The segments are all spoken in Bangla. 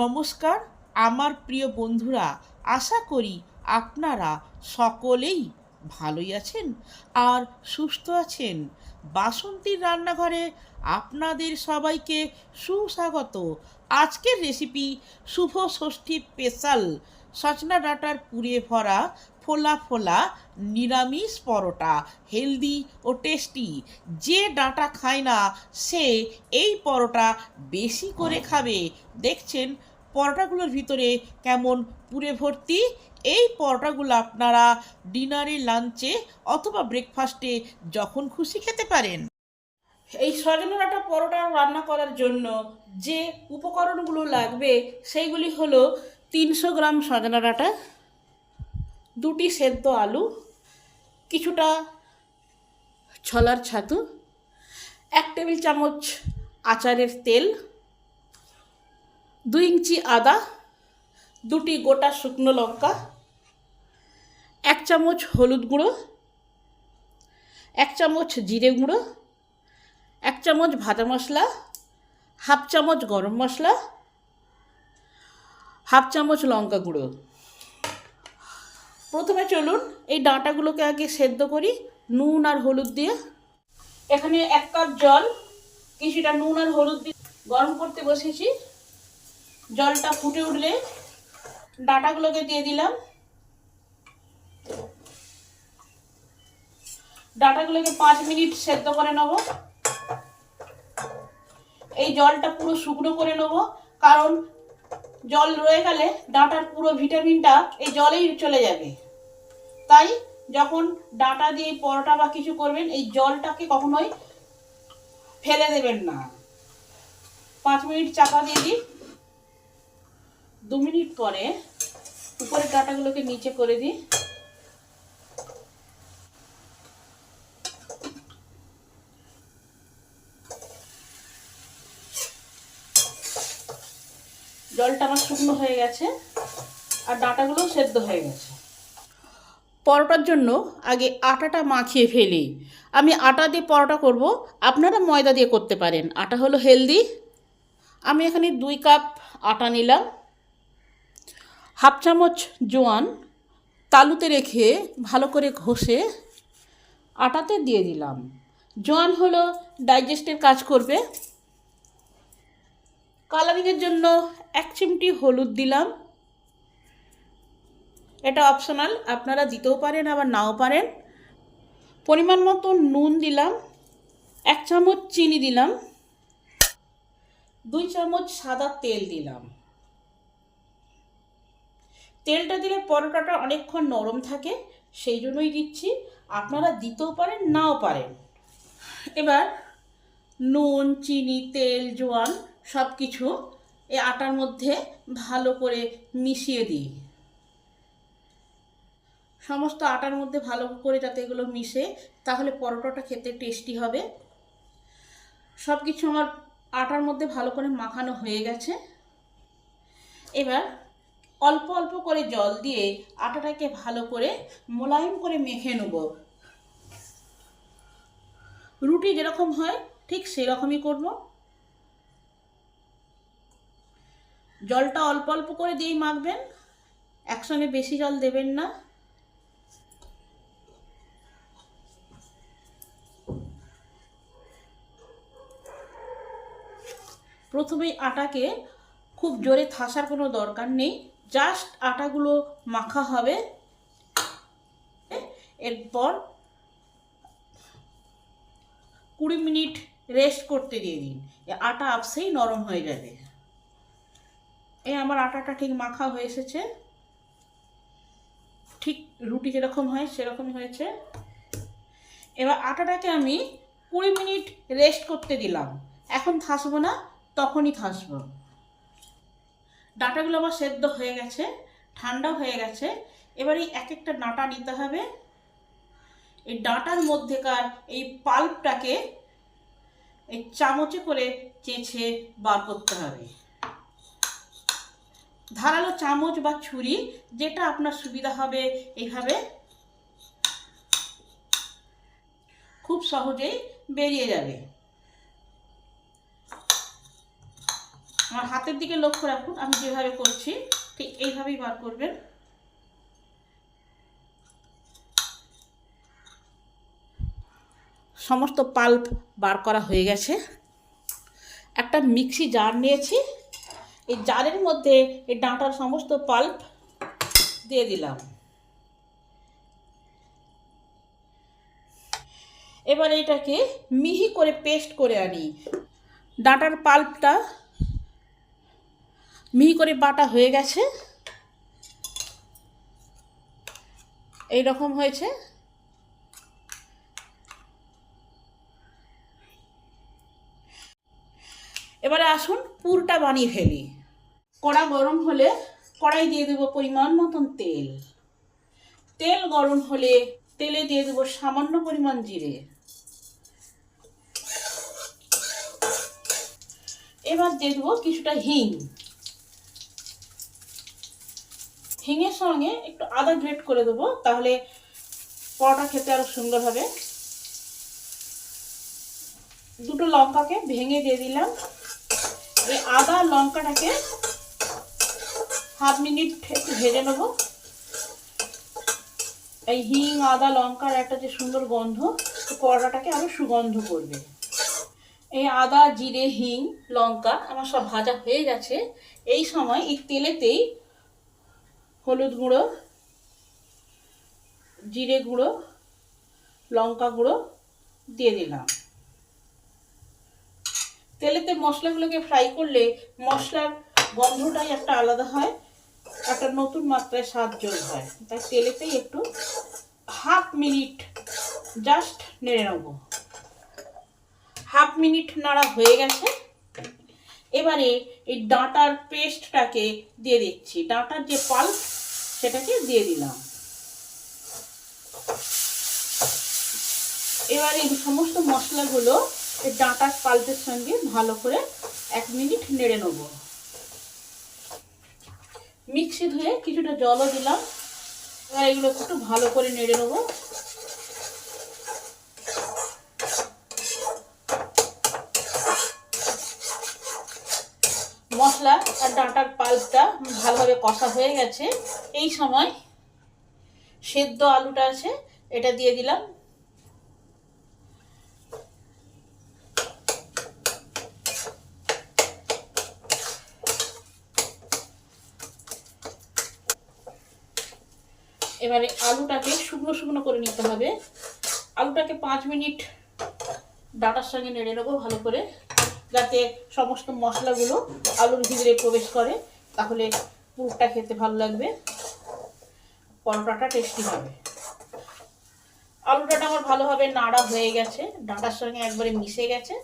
নমস্কার, আমার প্রিয় বন্ধুরা, আশা করি আপনারা সকলেই ভালোই আছেন আর সুস্থ আছেন। বাসন্তীর রান্নাঘরে আপনাদের সবাইকে সুস্বাগত। আজকের রেসিপি শুভ ষষ্ঠী স্পেশাল সচনা ডাটার পুড়ে ভরা ফোলা ফোলা নিরামিষ পরোটা হেলদি ও টেস্টি যে ডাঁটা খায় না, সে এই পরোটা বেশি করে খাবে। দেখছেন পরোটাগুলোর ভিতরে কেমন পুরে ভর্তি? এই পরোটাগুলো আপনারা ডিনারে লাঞ্চে অথবা ব্রেকফাস্টে যখন খুশি খেতে পারেন। এই সজনে ডাঁটা পরোটা রান্না করার জন্য যে উপকরণগুলো লাগবে, সেইগুলি হলো তিনশো গ্রাম সজনা ডাঁটা দুটি সেদ্ধ আলু, কিছুটা ছলার ছাতু, এক টেবিল চামচ আচারের তেল, দুই ইঞ্চি আদা, দুটি গোটা শুকনো লঙ্কা, এক চামচ হলুদ গুঁড়ো, এক চামচ জিরে গুঁড়ো, এক চামচ ভাজা মশলা, হাফ চামচ গরম মশলা, হাফ চামচ লঙ্কা গুঁড়ো। প্রথমে চলুন এই ডাঁটাগুলোকে আগে সেদ্ধ করি, নুন আর হলুদ দিয়ে। এখানে এক কাপ জল, কিছুটা নুন আর হলুদ দিয়ে গরম করতে বসেছি। জলটা ফুটে উঠলে ডাঁটাগুলোকে দিয়ে দিলাম। ডাঁটাগুলোকে পাঁচ মিনিট সেদ্ধ করে নেব। এই জলটা পুরো শুকনো করে নেব, কারণ জল রয়ে গেলে ডাঁটার পুরো ভিটামিনটা এই জলেই চলে যাবে। তাই যখন ডাঁটা দিয়ে পরোটা বা কিছু করবেন, এই জলটাকে কখনোই ফেলে দেবেন না। পাঁচ মিনিট চাপা দিয়ে দিই দু মিনিট পরে উপরের ডাঁটাগুলোকে নিচে করে দিই জলটা আমার শুকনো হয়ে গেছে আর ডাঁটাগুলোও সেদ্ধ হয়ে গেছে। পরোটার জন্য আগে আটাটা মাখিয়ে ফেলি। আমি আটা দিয়ে পরোটা করব, আপনারা ময়দা দিয়ে করতে পারেন। আটা হলো হেলদি। আমি এখানে দুই কাপ আটা নিলাম। হাফ চামচ জোয়ান তালুতে রেখে ভালো করে ঘষে আটাতে দিয়ে দিলাম। জোয়ান হলো ডাইজেস্টের কাজ করবে। কালারিংয়ের জন্য এক চিমটি হলুদ দিলাম। এটা অপশনাল আপনারা দিতেও পারেন, আবার নাও পারেন। পরিমাণ মতো নুন দিলাম, এক চামচ চিনি দিলাম, দুই চামচ সাদা তেল দিলাম। তেলটা দিলে পরোটাটা অনেকক্ষণ নরম থাকে, সেই জন্যই দিচ্ছি। আপনারা দিতেও পারেন, নাও পারেন। এবার নুন, চিনি, তেল, জোয়ান সব কিছু এই আটার মধ্যে ভালো করে মিশিয়ে দিই। সমস্ত আটার মধ্যে ভালো করে যাতে এগুলো মিশে, তাহলে পরোটাটা খেতে টেস্টি হবে। সব কিছু আমার আটার মধ্যে ভালো করে মাখানো হয়ে গেছে। এবার অল্প অল্প করে জল দিয়ে আটাটাকে ভালো করে মোলায়েম করে মেখে নেব। রুটি যেরকম হয়, ঠিক সেরকমই করব। জলটা অল্প অল্প করে দিয়েই মাখবেন। একসঙ্গে বেশি জল দেবেন না। প্রথমেই আটাকে খুব জোরে থাসার কোনো দরকার নেই জাস্ট আটাগুলো মাখা হবে। এরপর কুড়ি মিনিট রেস্ট করতে দিয়ে দিন। এ আটা আপসেই নরম হয়ে যাবে। এই আমার আটাটা ঠিক মাখা হয়ে এসেছে। ঠিক রুটি যেরকম হয় সেরকমই হয়েছে। এবার আটাটাকে আমি কুড়ি মিনিট রেস্ট করতে দিলাম। এখন থাসবো না। তখনই থাসবো। ডাঁটাগুলো আমার সেদ্ধ হয়ে গেছে ঠান্ডা হয়ে গেছে। এবার এই এক একটা ডাঁটা নিতে হবে। এই ডাঁটার মধ্যেকার এই পাল্পটাকে এই চামচে করে চেঁচে বার করতে হবে। ধারালো চামচ বা ছুরি, যেটা আপনার সুবিধা হবে এইভাবে খুব সহজেই বেরিয়ে যাবে। আমার হাতের দিকে লক্ষ্য রাখুন, আমি যেভাবে করছি, ঠিক এইভাবেই বার করবেন। সমস্ত পাল্প বার করা হয়ে গেছে। একটা মিক্সি জার নিয়েছি, এই জারের মধ্যে এই ডাঁটার সমস্ত পাল্প দিয়ে দিলাম। এবার এটাকে মিহি করে পেস্ট করে আনি। ডাঁটার পাল্পটা মিহি করে বাটা হয়ে গেছে। এই রকম হয়েছে। এবারে আসুন পুরটা বানিয়ে ফেলি। কড়া গরম হলে কড়াই দিয়ে দেবো পরিমাণ মতন তেল। তেল গরম হলে তেলে দিয়ে দেবো সামান্য পরিমাণ জিরে। এবার দিয়ে দেবো কিছুটা হিং। হিঙের সঙ্গে একটু আদা গ্রেট করে দেবো, তাহলে পরোটা খেতে আরও সুন্দর হবে। দুটো লঙ্কাকে ভেঙে দিয়ে দিলাম। এই আদা লঙ্কাটাকে হাফ মিনিট একটু ভেজে নেব। এই হিং, আদা, লঙ্কার একটা যে সুন্দর গন্ধ পরোটাটাকে আরও সুগন্ধ করবে। এই আদা, জিরে, হিং, লঙ্কা আমার সব ভাজা হয়ে গেছে। এই সময় এই তেলেতেই হলুদ গুঁড়ো, জিরে গুঁড়ো, লঙ্কা গুঁড়ো দিয়ে দিলাম। তেলেতে মশলাগুলোকে ফ্রাই করলে মশলার গন্ধটাই একটা আলাদা হয়, একটা নতুন মাত্রায় স্বাদ যোগ হয় তাই তেলেতেই একটু হাফ মিনিট জাস্ট নেড়ে নেব। হাফ মিনিট নাড়া হয়ে গেছে। এবারে এই ডাঁটার পেস্টটাকে দিয়ে দিচ্ছি। ডাঁটার যে পাল্প সেটাকে দিয়ে দিলাম। এবার এই সমস্ত মশলাগুলো ডাঁটার পাল্পের সঙ্গে ভালো করে এক মিনিট নেড়ে নেব। মিক্সি ধুয়ে কিছুটা জলও দিলাম। এবার এগুলো একটু ভালো করে নেড়ে নেব মশলা আর ডাঁটার পাল্পটা ভালোভাবে কষা হয়ে গেছে। এই সময় সেদ্ধ আলুটা আছে, এটা দিয়ে দিলাম। এবারে আলুটাকে শুকনো শুকনো করে নিতে হবে। আলুটাকে পাঁচ মিনিট ডাটার সঙ্গে নেড়ে নেব ভালো করে। যাতে সমস্ত মশলাগুলো আলুর ভিতরে প্রবেশ করে, তাহলে পুরটা খেতে ভালো লাগবে। পরোটাটা টেস্টি হবে। আলুটাটা আমার ভালোভাবে নাড়া হয়ে গেছে ডাঁটার সঙ্গে একবারে মিশে গেছে।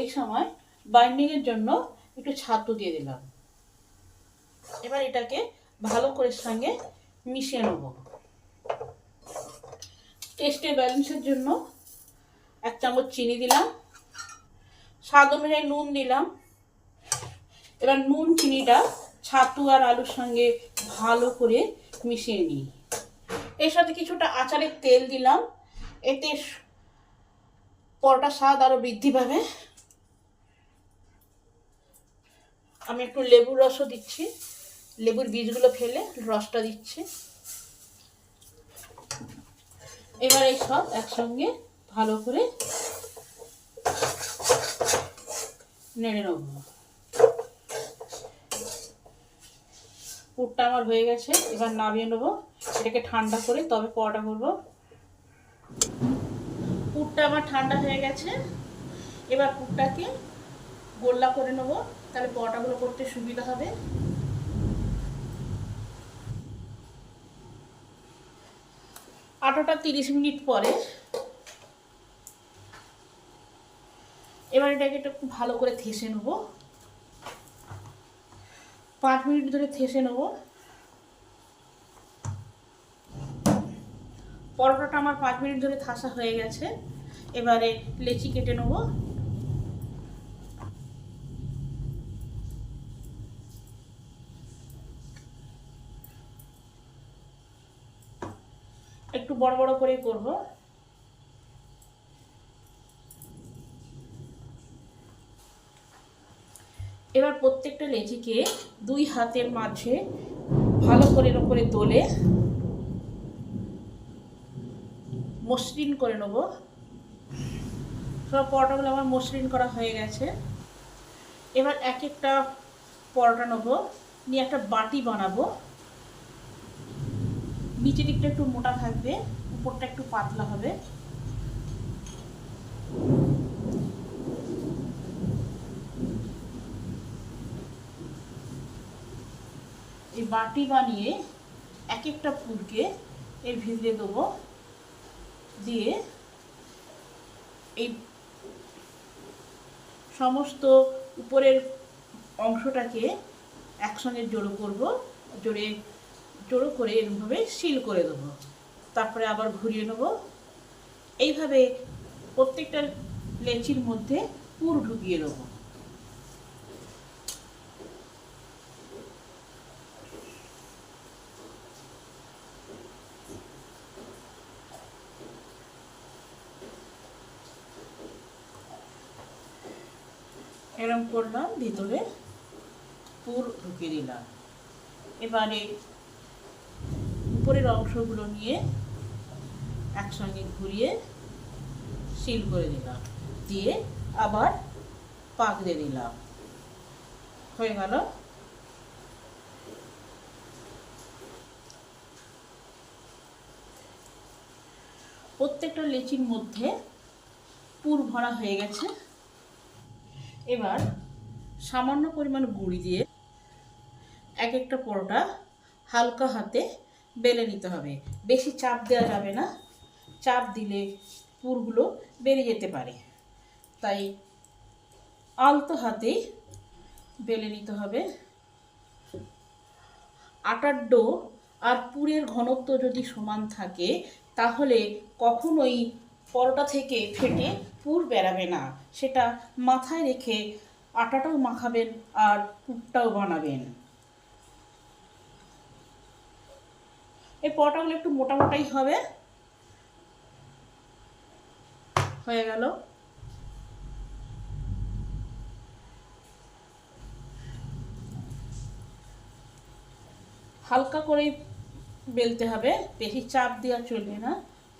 এই সময় বাইন্ডিংয়ের জন্য একটু ছাতু দিয়ে দিলাম। এবার এটাকে ভালো করে সঙ্গে মিশিয়ে নেব। টেস্টের ব্যালেন্সের জন্য এক চামচ চিনি দিলাম। স্বাদ অনুযায়ী নুন দিলাম। এবার নুন, চিনিটা ছাতু আর আলুর সঙ্গে ভালো করে মিশিয়ে নিই। এর সাথে কিছুটা আচারের তেল দিলাম। এতে পরোটা স্বাদ আরও বৃদ্ধি পাবে। আমি একটু লেবুর রসও দিচ্ছি। লেবুর বীজগুলো ফেলে রসটা দিচ্ছি। এবার এই সব একসঙ্গে ভালো করে নেড়ে নেব। পুরটা আমার হয়ে গেছে, এবার নামিয়ে নেব। এটাকে ঠান্ডা করে তবে পরোটা করব। পুরটা আমার ঠান্ডা হয়ে গেছে। এবার পুরটাকে গোল্লা করে নেব, তাহলে পরোটাগুলো করতে সুবিধা হবে। আটাটা তিরিশ মিনিট পরে এবার এটাকে একটু ভালো করে থেসে নেব। পাঁচ মিনিট ধরে থেসে নেব। পরোটাটা আমার পাঁচ মিনিট ধরে থাসা হয়ে গেছে। এবারে লেচি কেটে নেব। একটু বড় বড় করে করব। প্রত্যেকটা লেচিকে দুই হাতের মাঝে ভালো করে করে তোলে মসৃণ করে নেব। সব পরোটাগুলো আমার মসৃণ করা হয়ে গেছে। এবার এক একটা পরোটা নেব। নিয়ে একটা বাটি বানাবো। নিচের দিকটা একটু মোটা থাকবে, উপরটা একটু পাতলা হবে। বাটি বানিয়ে এক একটা ফুলকে এর ভিতরে দেবো। দিয়ে এই সমস্ত উপরের অংশটাকে একসঙ্গে জড়ো করব জোরে জড়ো করে এরকমভাবে সিল করে দেবো। তারপরে আবার ঘুরিয়ে নেব। এইভাবে প্রত্যেকটা লেচির মধ্যে পুর ঢুকিয়ে দেবো। এরম করলাম, ভিতরে পুর ঢুকিয়ে দিলাম। এবারে উপরের অংশগুলো নিয়ে একসঙ্গে ঘুরিয়ে সিল করে দিলাম। দিয়ে আবার পাক দিয়ে দিলাম। হয়ে গেল। প্রত্যেকটা লেচির মধ্যে পুর ভরা হয়ে গেছে। এবার সামান্য পরিমাণ গুঁড়ি দিয়ে এক একটা পরোটা হালকা হাতে বেলে নিতে হবে। বেশি চাপ দেওয়া যাবে না। চাপ দিলে পুরগুলো বেরিয়ে যেতে পারে। তাই আলতো হাতেই বেলে নিতে হবে। আটার ডো আর পুরের ঘনত্ব যদি সমান থাকে, তাহলে কখনোই পরোটা থেকে ফেটে পুর বেরাবে না। সেটা মাথায় রেখে আটাটাও মাখাবেন আর পুরটাও বানাবেন। এই পরোটাগুলো একটু মোটা মোটাই হবে। হয়ে গেল। হালকা করে বেলতে হবে। বেশি চাপ দেওয়া চলবে না।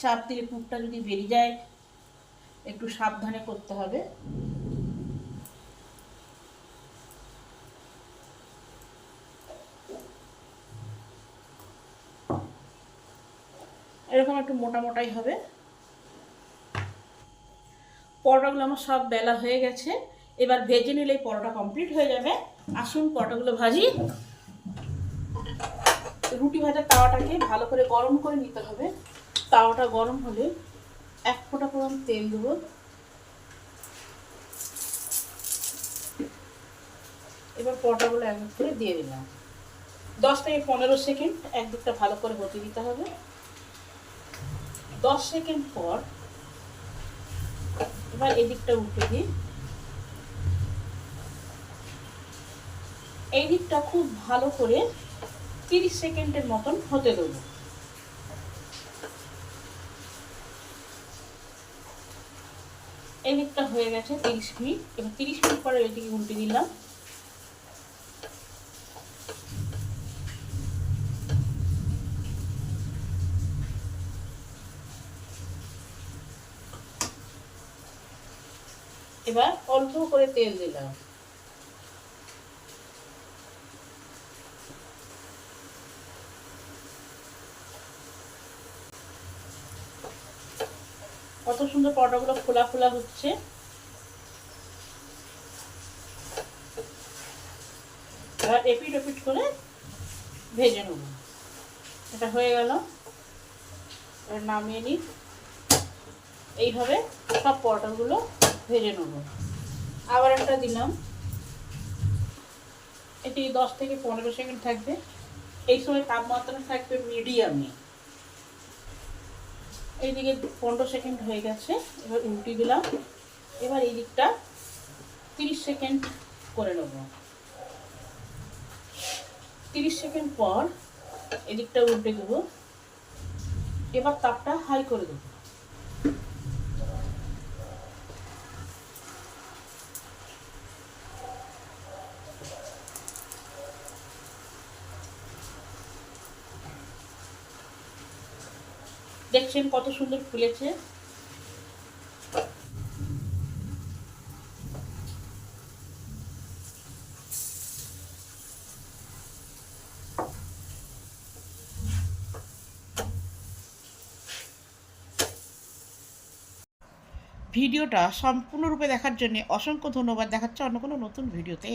চাপ দিলে পুরটা যদি বেরিয়ে যায়, একটু সাবধানে করতে হবে। এরকম একটু মোটা মোটাই হবে। পরোটাগুলো আমার সব বেলা হয়ে গেছে। এবার ভেজে নিলেই পরোটা কমপ্লিট হয়ে যাবে। আসুন পরোটাগুলো ভাজি। রুটি ভাজা তাওয়াটাকে ভালো করে গরম করে নিতে হবে। তাওয়াটা গরম হলে এক ফোঁটা পরিমাণ তেল দেবো। এবার পরোটাগুলো এক এক করে দিয়ে দিলাম। দশ থেকে পনেরো সেকেন্ড একদিকটা ভালো করে হতে দিতে হবে। দশ সেকেন্ড পর এবার এদিকটা উঠে দিই এই দিকটা খুব ভালো করে তিরিশ সেকেন্ডের মতন হতে দেবো। এই হয়ে গেছে তিরিশ মিনিট। এবার তিরিশ মিনিট পরে এদিকে উল্টে দিলাম। এবার অল্প করে তেল দিলাম। কত সুন্দর পরোটাগুলো ফোলা ফোলা হচ্ছে। এপিট এপিট করে ভেজে নেব। এটা হয়ে গেল। নামিয়ে নিই। এইভাবে সব পরোটাগুলো ভেজে নেব। আবার একটা দিলাম। এটি দশ থেকে পনেরো সেকেন্ড থাকবে। এই সময় তাপমাত্রা থাকবে মিডিয়ামে এইদিকে পনেরো সেকেন্ড হয়ে গেছে, এবার উল্টি দিলাম। এবার এই দিকটা তিরিশ সেকেন্ড করে নেব। তিরিশ সেকেন্ড পর এদিকটা উল্টে দেবো। এবার তাপটা হাই করে দেবো। দেখছেন কত সুন্দর ফুলেছে? ভিডিওটা সম্পূর্ণরূপে দেখার জন্য অসংখ্য ধন্যবাদ। দেখাচ্ছে অন্য কোনো নতুন ভিডিওতে।